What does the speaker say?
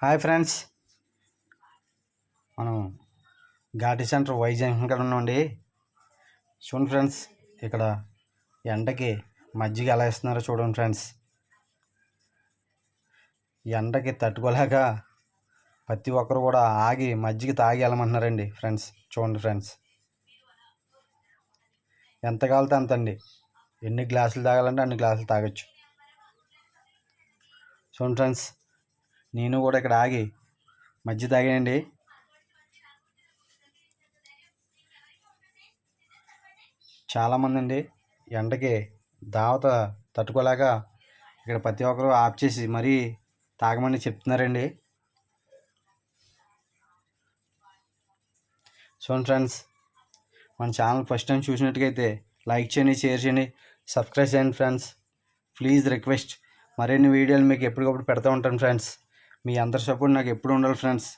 Hi friends. మనం Ghaati centre Y junction కాడ ఉన్నామండి చూడండి ఫ్రెండ్స్ ఇక్కడ ఎండకి మజ్జిగ ఎలా ఇస్తున్నారో చూడండి ఫ్రెండ్స్. ఎండకి తట్టుకోలేక ప్రతి ఒక్కరు కూడా ఆగి మజ్జిగ తాగి వెళ్ళమంటున్నారండి ఫ్రెండ్స్. చూడండి ఫ్రెండ్స్. ఎంత కావాలితే అంత అండి. ఎన్ని గ్లాసులు తాగాలంటే అన్ని గ్లాసులు తాగొచ్చు. చూడండి ఫ్రెండ్స్ నేను కూడా ఇక్కడ ఆగి మధ్య తాగానండి. చాలామంది అండి ఎండకి దావత తట్టుకోలేక ఇక్కడ ప్రతి ఒక్కరు ఆఫ్ చేసి మరీ తాగమని చెప్తున్నారండి. చూడండి ఫ్రెండ్స్ మన ఛానల్ ఫస్ట్ టైం చూసినట్టుగైతే లైక్ చేయండి షేర్ చేయండి సబ్స్క్రైబ్ చేయండి ఫ్రెండ్స్. ప్లీజ్ రిక్వెస్ట్ మరిన్ని వీడియోలు మీకు ఎప్పటికప్పుడు పెడతా ఉంటాను ఫ్రెండ్స్. మీ అందరి సపోర్ట్ నాకు ఎప్పుడు ఉండాలి ఫ్రెండ్స్.